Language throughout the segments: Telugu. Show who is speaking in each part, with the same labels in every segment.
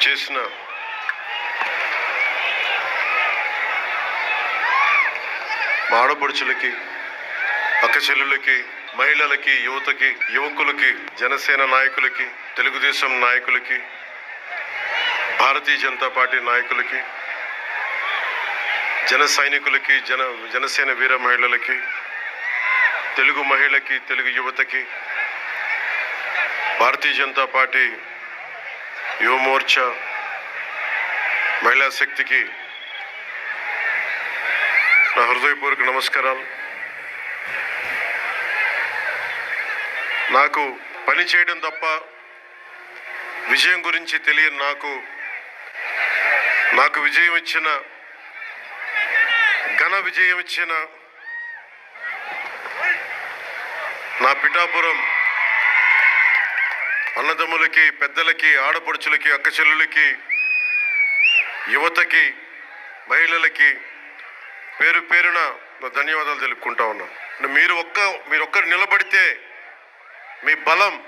Speaker 1: చేసిన మా ఆడపడుచులకి అక్క చెల్లులకి మహిళలకి యువతకి యువకులకి జనసేన నాయకులకి తెలుగుదేశం నాయకులకి భారతీయ జనతా పార్టీ నాయకులకి జన సైనికులకి జన జనసేన వీర మహిళలకి తెలుగు మహిళకి తెలుగు యువతకి భారతీయ జనతా పార్టీ యువమోర్చా మహిళా శక్తికి నా హృదయపూర్వక నమస్కారాలు. నాకు పని చేయడం తప్ప విజయం గురించి తెలియని నాకు నాకు విజయం ఇచ్చిన ఘన విజయం ఇచ్చిన నా పిఠాపురం అన్నదమ్ములకి పెద్దలకి ఆడపడుచులకి అక్కచెల్లులకి యువతకి మహిళలకి పేరు పేరున నా ధన్యవాదాలు తెలుపుకుంటా ఉన్నాను అంటే మీరు ఒక్క మీరు ఒక్కరు నిలబడితే మీ బలం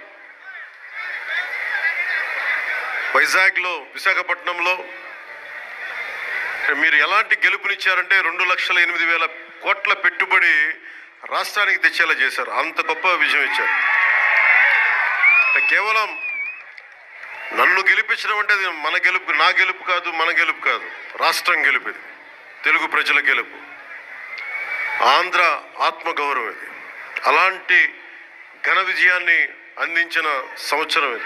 Speaker 1: వైజాగ్లో విశాఖపట్నంలో మీరు ఎలాంటి గెలుపునిచ్చారంటే రెండు లక్షల ఎనిమిది వేల కోట్ల పెట్టుబడి రాష్ట్రానికి తెచ్చేలా చేశారు. అంత గొప్ప విజయం ఇచ్చారు. కేవలం నన్ను గెలిపించడం అంటే అది మన గెలుపు నా గెలుపు కాదు మన గెలుపు కాదు. రాష్ట్రం గెలుపు ఇది తెలుగు ప్రజల గెలుపు. ఆంధ్ర ఆత్మగౌరవం ఇది. అలాంటి ఘన విజయాన్ని అందించిన సంవత్సరం ఇది.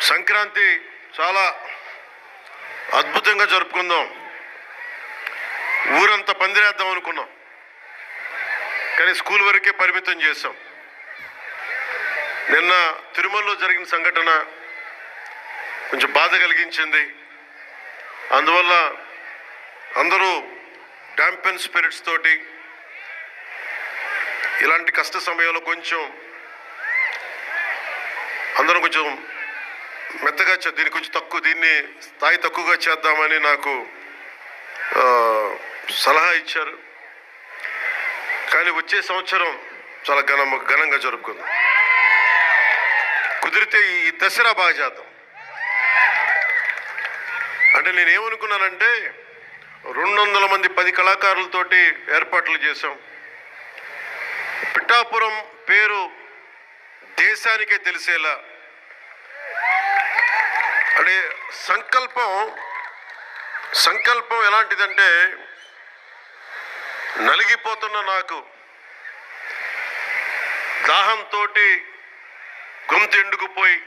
Speaker 1: సంక్రాంతి చాలా అద్భుతంగా జరుపుకుందాం. ఊరంతా పందిరేద్దాం అనుకున్నాం. కానీ స్కూల్ వరకే పరిమితం చేస్తాం నిన్న తిరుమలలో జరిగిన సంఘటన కొంచెం బాధ కలిగించింది. అందువల్ల అందరూ డాంపెన్ స్పిరిట్స్ తోటి ఇలాంటి కష్ట సమయంలో కొంచెం అందరూ కొంచెం మెత్తగా దీన్ని కొంచెం తక్కువ దీన్ని స్థాయి తక్కువగా చేద్దామని నాకు సలహా ఇచ్చారు. కానీ వచ్చే సంవత్సరం చాలా ఘనం ఘనంగా జరుపుకుందాం. కుదిరితే ఈ దసరా బాగా చేద్దాం. అంటే నేనేమనుకున్నానంటే రెండు వందల మంది పది కళాకారులతోటి ఏర్పాట్లు చేశాం. పిఠాపురం పేరు దేశానికే తెలిసేలా. అంటే సంకల్పం సంకల్పం ఎలాంటిదంటే నలిగిపోతున్న నాకు దాహంతో గొంతు ఎండుకుపోయి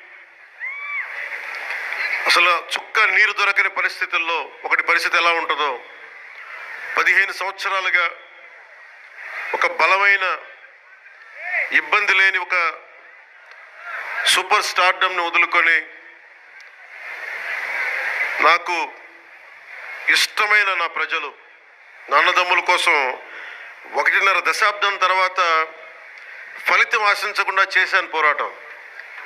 Speaker 1: అసలు చుక్క నీరు దొరకని పరిస్థితుల్లో ఒకటి పరిస్థితి ఎలా ఉంటుందో పదిహేను సంవత్సరాలుగా ఒక బలమైన ఇబ్బంది లేని ఒక సూపర్ స్టార్డమ్ను వదులుకొని నాకు ఇష్టమైన నా ప్రజలు నాన్నదమ్ముల కోసం ఒకటిన్నర దశాబ్దం తర్వాత ఫలితం ఆశించకుండా చేశాను పోరాటం.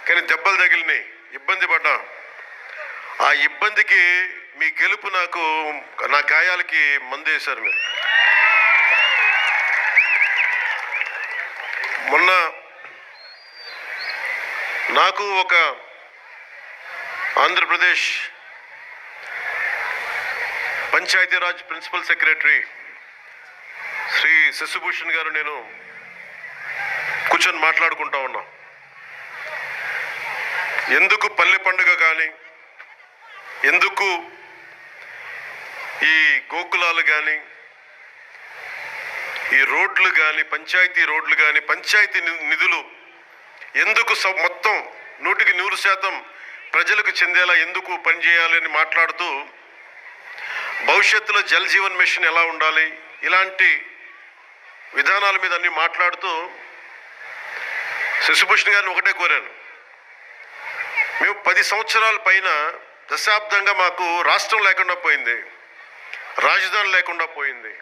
Speaker 1: కానీ దెబ్బలు తగిలినాయి. ఇబ్బంది పడ్డాం. ఆ ఇబ్బందికి మీ గెలుపు నాకు నా గాయాలకి మందు వేశారు మీరు. మొన్న నాకు ఒక ఆంధ్రప్రదేశ్ పంచాయతీరాజ్ ప్రిన్సిపల్ సెక్రటరీ శ్రీ శశిభూషణ్ గారు నేను కూర్చొని మాట్లాడుకుంటా ఉన్నాం. ఎందుకు పల్లె పండుగ కానీ ఎందుకు ఈ గోకులాలు కానీ ఈ రోడ్లు కానీ పంచాయతీ రోడ్లు కానీ పంచాయతీ ని- నిధులు ఎందుకు మొత్తం నూటికి నూరు శాతం ప్రజలకు చెందేలా ఎందుకు పనిచేయాలని మాట్లాడుతూ భవిష్యత్తులో జల్ జీవన్ మిషన్ ఎలా ఉండాలి ఇలాంటి విధానాల మీద అన్ని మాట్లాడుతూ శశిభూషణ్ గారిని ఒకటే కోరాను. మేము పది సంవత్సరాల పైన దశాబ్దంగా మాకు రాష్ట్రం లేకుండా పోయింది. రాజధాని లేకుండా పోయింది.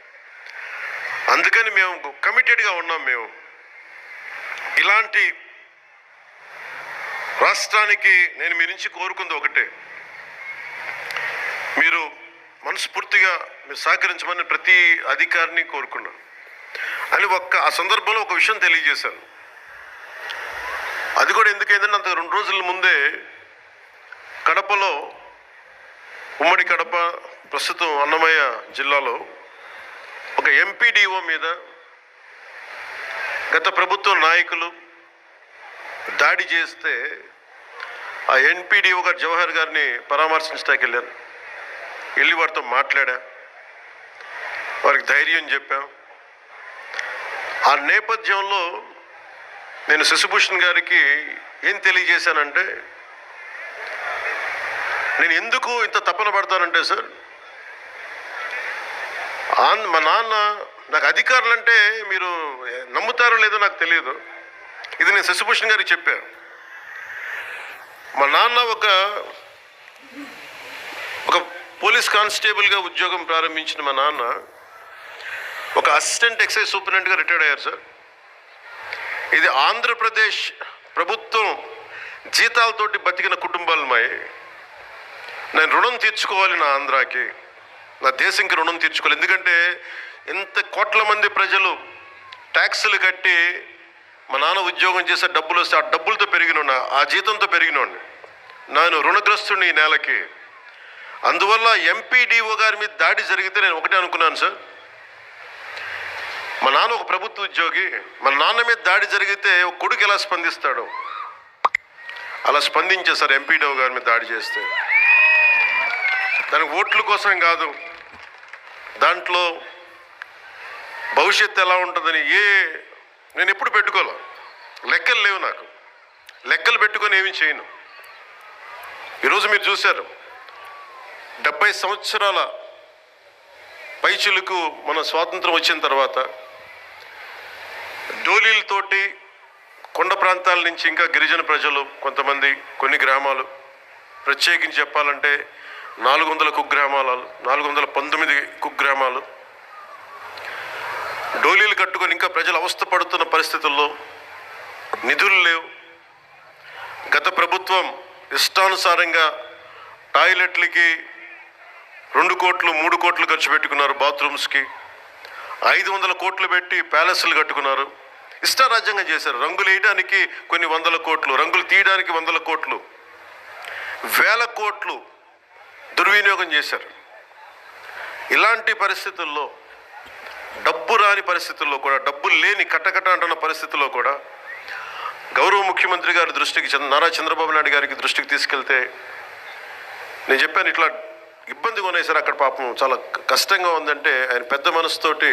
Speaker 1: అందుకని మేము కమిటెడ్గా ఉన్నాం మేము. ఇలాంటి రాష్ట్రానికి నేను మీ నుంచి కోరుకుంది ఒకటే. మీరు మనస్ఫూర్తిగా మీరు సహకరించమని ప్రతి అధికారిని కోరుకున్నాను అని ఒక్క ఆ సందర్భంలో ఒక విషయం తెలియజేశాను. అది కూడా ఎందుకైందంటే అంత రెండు రోజుల ముందే కడపలో ఉమ్మడి కడప ప్రస్తుతం అన్నమయ్య జిల్లాలో ఒక ఎంపీడీఓ మీద గత ప్రభుత్వ నాయకులు దాడి చేస్తే ఆ ఎన్పీడీఓ గారు జవహర్ గారిని పరామర్శించడానికి వెళ్ళాను వెళ్ళి వారితో మాట్లాడా. వారికి ధైర్యం చెప్పాం. ఆ నేపథ్యంలో నేను శశిభూషణ్ గారికి ఏం తెలియజేశానంటే నేను ఎందుకు ఇంత తప్పన పడతానంటే సార్ మా నాన్న నాకు అధికారులు అంటే మీరు నమ్ముతారో లేదో నాకు తెలియదు. ఇది నేను శశిభూషణ్ గారికి చెప్పాను మా నాన్న ఒక ఒక పోలీస్ కానిస్టేబుల్గా ఉద్యోగం ప్రారంభించిన మా నాన్న ఒక అసిస్టెంట్ ఎక్సైజ్ సూపరింటెండెంట్గా రిటైర్డ్ అయ్యారు సార్ ఇది ఆంధ్రప్రదేశ్ ప్రభుత్వం జీతాలతోటి బతికిన కుటుంబాలు మాయి నేను రుణం తీర్చుకోవాలి నా ఆంధ్రాకి. నా దేశంకి రుణం తీర్చుకోవాలి. ఎందుకంటే ఇంత కోట్ల మంది ప్రజలు ట్యాక్సులు కట్టి మా నాన్న ఉద్యోగం చేసే డబ్బులు వస్తే ఆ డబ్బులతో పెరిగిన ఆ జీతంతో పెరిగినోడిని నేను రుణగ్రస్తుని ఈ నెలకి. అందువల్ల ఎంపీడీఓ గారి మీద దాడి జరిగితే నేను ఒకటే అనుకున్నాను సార్. మా నాన్న ఒక ప్రభుత్వ ఉద్యోగి. మా నాన్న మీద దాడి జరిగితే ఒక కొడుకు ఎలా స్పందిస్తాడు? అలా స్పందించే సార్ ఎంపీడీఓ గారి మీద దాడి చేస్తే. దాని ఓట్ల కోసం కాదు దాంట్లో భవిష్యత్తు ఎలా ఉంటుందని ఏ నేను ఎప్పుడు పెట్టుకోలే. లెక్కలు లేవు నాకు. లెక్కలు పెట్టుకొని ఏమీ చేయను. ఈరోజు మీరు చూశారు డెబ్బై సంవత్సరాల పైచులకు మన స్వాతంత్రం వచ్చిన తర్వాత డోలీలతోటి కొండ ప్రాంతాల నుంచి ఇంకా గిరిజన ప్రజలు కొంతమంది కొన్ని గ్రామాలు ప్రత్యేకించి చెప్పాలంటే నాలుగు వందల కుగ్రామాలు నాలుగు వందల పంతొమ్మిది కుగ్రామాలు. డోలీలు కట్టుకొని ఇంకా ప్రజలు అవస్థ పడుతున్న పరిస్థితుల్లో నిధులు లేవు. గత ప్రభుత్వం ఇష్టానుసారంగా టాయిలెట్లకి రెండు కోట్లు మూడు కోట్లు ఖర్చు పెట్టుకున్నారు బాత్రూమ్స్కి. ఐదు వందల కోట్లు పెట్టి ప్యాలెస్లు కట్టుకున్నారు. ఇష్టారాజ్యంగా చేశారు. రంగులు వేయడానికి కొన్ని వందల కోట్లు రంగులు తీయడానికి వందల కోట్లు. వేల కోట్లు దుర్వినియోగం చేశారు. ఇలాంటి పరిస్థితుల్లో డబ్బు రాని పరిస్థితుల్లో కూడా డబ్బు లేని కట్టకట్ట అంటున్న పరిస్థితుల్లో కూడా గౌరవ ముఖ్యమంత్రి గారి దృష్టికి నారా చంద్రబాబు నాయుడు గారికి దృష్టికి తీసుకెళ్తే నేను చెప్పాను ఇట్లా ఇబ్బందిగా ఉన్నాయి సార్ అక్కడ పాపం చాలా కష్టంగా ఉందంటే ఆయన పెద్ద మనసుతోటి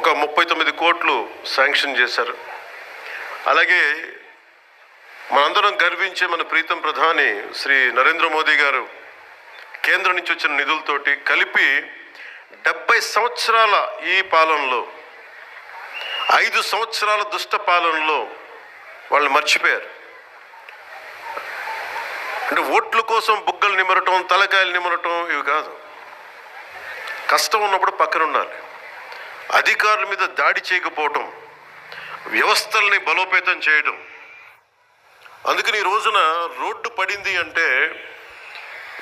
Speaker 1: ఒక ముప్పై తొమ్మిది కోట్లు శాంక్షన్ చేశారు. అలాగే మనందరం గర్వించే మన ప్రీతం ప్రధాని శ్రీ నరేంద్ర మోదీ గారు కేంద్రం నుంచి వచ్చిన నిధులతోటి కలిపి డెబ్బై సంవత్సరాల ఈ పాలనలో ఐదు సంవత్సరాల దుష్ట పాలనలో వాళ్ళు మర్చిపోయారు. అంటే ఓట్ల కోసం బుగ్గలు నిమరటం తలకాయలు నిమరటం ఇవి కాదు. కష్టం ఉన్నప్పుడు పక్కన ఉండాలి. అధికారుల మీద దాడి చేయకపోవటం వ్యవస్థల్ని బలోపేతం చేయడం అందుకని ఈ రోజున రోడ్డు పడింది అంటే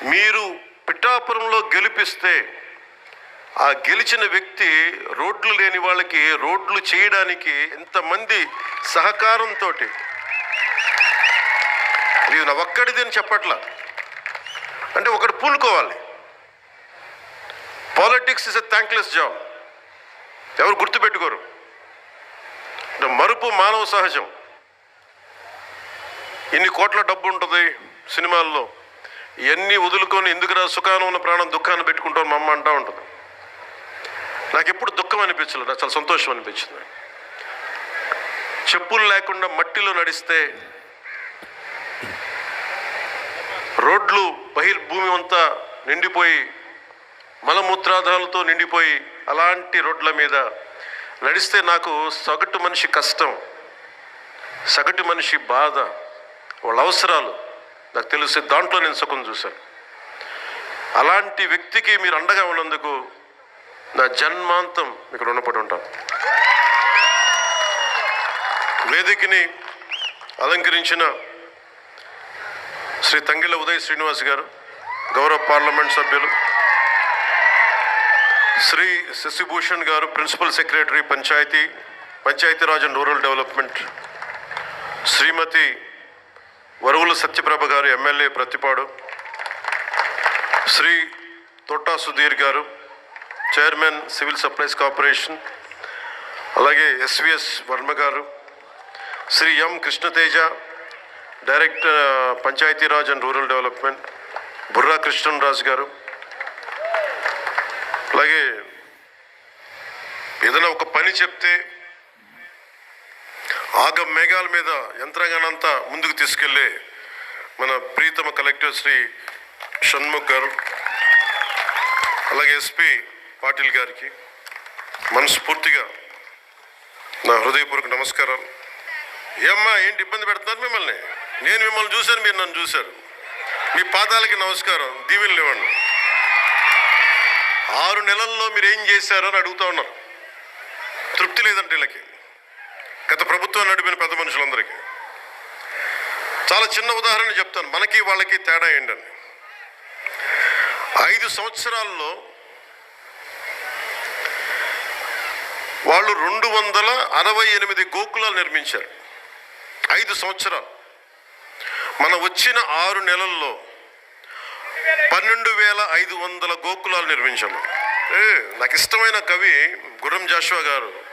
Speaker 1: మీరు పిఠాపురంలో గెలిపిస్తే ఆ గెలిచిన వ్యక్తి రోడ్లు లేని వాళ్ళకి రోడ్లు చేయడానికి ఎంతమంది సహకారంతో ఇది నా ఒక్కడిది అని చెప్పట్లా. అంటే ఒకటి పూనుకోవాలి. Politics is a thankless job ఎవరు గుర్తుపెట్టుకోరు? మరుపు మానవ సహజం. ఇన్ని కోట్ల డబ్బు ఉంటుంది సినిమాల్లో. ఇవన్నీ వదులుకొని ఎందుకురా సుఖానం ఉన్న ప్రాణం దుఃఖాన్ని పెట్టుకుంటాం మా అమ్మ అంటా ఉంటుంది. నాకు ఎప్పుడు దుఃఖం అనిపించలేదు నాకు చాలా సంతోషం అనిపించింది. చెప్పులు లేకుండా మట్టిలో నడిస్తే రోడ్లు బహిర్భూమి అంతా నిండిపోయి మలమూత్రాధాలతో నిండిపోయి అలాంటి రోడ్ల మీద నడిస్తే నాకు సగటు మనిషి కష్టం సగటు మనిషి బాధ వాళ్ళ అవసరాలు. నాకు తెలిసి దాంట్లో నేను సుఖం చూశాను. అలాంటి వ్యక్తికి మీరు అండగా ఉన్నందుకు నా జన్మాంతం మీకు రుణపడి ఉంటాను వేదికని అలంకరించిన శ్రీ తంగిల ఉదయ్ శ్రీనివాస్ గారు గౌరవ పార్లమెంట్ సభ్యులు శ్రీ శశిభూషణ్ గారు principal secretary Panchayati Panchayati Raj and rural development Shrimati Varuvula Satyaprabha గారు ఎమ్మెల్యే ప్రతిపాడు శ్రీ తొట్టా సుధీర్ గారు చైర్మన్ సివిల్ సప్లైస్ కార్పొరేషన్ అలాగే ఎస్విఎస్ వర్మ గారు Shri M Krishnateja director Panchayati Raj and rural development Burra Krishnaraju గారు అలాగే ఏదైనా ఒక పని చెప్తే ఆగం మేఘాల మీద యంత్రాంగానంతా ముందుకు తీసుకెళ్ళే మన ప్రీతమ కలెక్టర్ శ్రీ షణ్ముఖ్ గారు అలాగే ఎస్పీ పాటిల్ గారికి మనస్ఫూర్తిగా నా హృదయపూర్వక నమస్కారాలు. ఏమ్మా ఏంటి ఇబ్బంది పెడుతున్నారు మిమ్మల్ని? నేను మిమ్మల్ని చూశాను మీరు నన్ను చూశారు. మీ పాదాలకి నమస్కారం దీవెనలు ఇవ్వండి ఆరు నెలల్లో మీరు ఏం చేశారో అని అడుగుతా ఉన్నారు. తృప్తి లేదంటే వీళ్ళకి. ప్రభుత్వం నడిపిన పెద్ద మనుషులందరికీ. చాలా చిన్న ఉదాహరణ చెప్తాను. మనకి వాళ్ళకి తేడా ఏంటని. ఐదు సంవత్సరాల్లో వాళ్ళు రెండు వందల అరవై ఎనిమిది గోకులాలు నిర్మించారు. ఐదు సంవత్సరాలు. మన వచ్చిన ఆరు నెలల్లో పన్నెండు వేల ఐదు వందల గోకులాలు నిర్మించాము ఏ, నాకు ఇష్టమైన కవి గురం జాషువా గారు.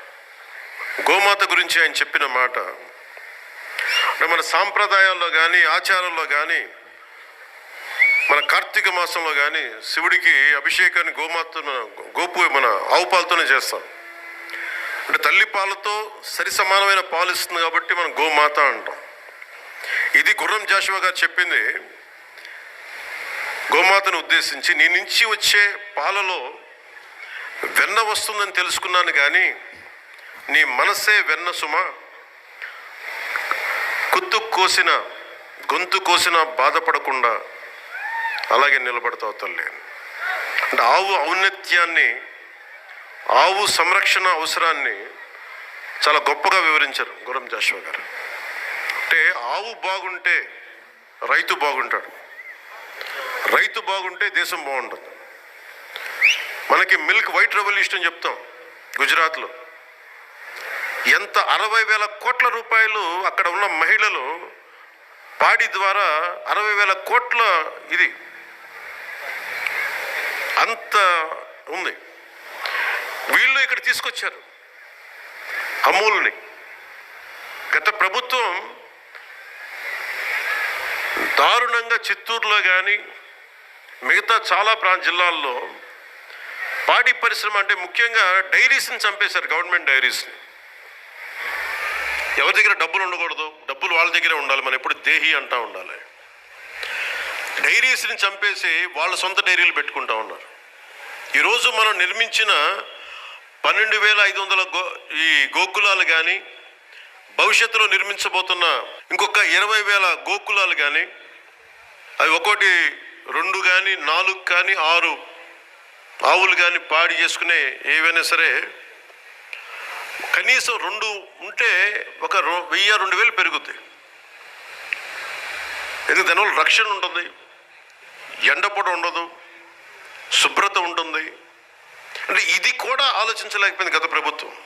Speaker 1: గోమాత గురించి ఆయన చెప్పిన మాట. అంటే మన సాంప్రదాయాల్లో కానీ ఆచారంలో కానీ మన కార్తీక మాసంలో కానీ శివుడికి అభిషేకాన్ని గోమాత గోపు మన ఆవు పాలతోనే చేస్తాం. అంటే తల్లి పాలతో సరి సమానమైన పాలు ఇస్తుంది కాబట్టి మనం గోమాత అంటాం. ఇది గుర్రం జాషువా గారు చెప్పింది. గోమాతను ఉద్దేశించి నీ నుంచి వచ్చే పాలలో వెన్న వస్తుందని తెలుసుకున్నాను కానీ నీ మనస్సే వెన్న సుమ. కుత్తు కోసిన గొంతు కోసిన బాధపడకుండా అలాగే నిలబడతావు తల్లి. అంటే ఆవు ఔన్నత్యాన్ని ఆవు సంరక్షణ అవసరాన్ని చాలా గొప్పగా వివరించారు గురం జాషువా గారు. అంటే ఆవు బాగుంటే రైతు బాగుంటాడు. రైతు బాగుంటే దేశం బాగుంటుంది. మనకి మిల్క్ వైట్ రెవల్యూషన్ చెప్తాం గుజరాత్లో. ఎంత అరవై వేల కోట్ల రూపాయలు అక్కడ ఉన్న మహిళలు పాడి ద్వారా అరవై వేల కోట్ల ఇది అంత ఉంది. వీళ్ళు ఇక్కడ తీసుకొచ్చారు అమూల్ని. గత ప్రభుత్వం దారుణంగా చిత్తూరులో కానీ మిగతా చాలా ప్రాంత జిల్లాల్లో పాడి పరిశ్రమ అంటే ముఖ్యంగా డైరీస్ని చంపేశారు గవర్నమెంట్ డైరీస్ని. ఎవరి దగ్గర డబ్బులు ఉండకూడదు? డబ్బులు వాళ్ళ దగ్గరే ఉండాలి. మనం ఎప్పుడు దేహి అంటా ఉండాలి. డైరీస్ని చంపేసి వాళ్ళ సొంత డైరీలు పెట్టుకుంటా ఉన్నారు. ఈరోజు మనం నిర్మించిన పన్నెండు వేల ఐదు వందల గో ఈ గోకులాలు కానీ భవిష్యత్తులో నిర్మించబోతున్న ఇంకొక ఇరవై వేల గోకులాలు కానీ అవి ఒకటి రెండు కానీ నాలుగు కానీ ఆరు ఆవులు కానీ పాడి చేసుకునే ఏవైనా సరే కనీసం రెండు ఉంటే ఒక వెయ్యి రెండు వేలు పెరుగుద్ది. ఎందుకు దానివల్ల రక్షణ ఉంటుంది ఎండపొడ ఉండదు శుభ్రత ఉంటుంది. అంటే ఇది కూడా ఆలోచించలేకపోయింది గత ప్రభుత్వం.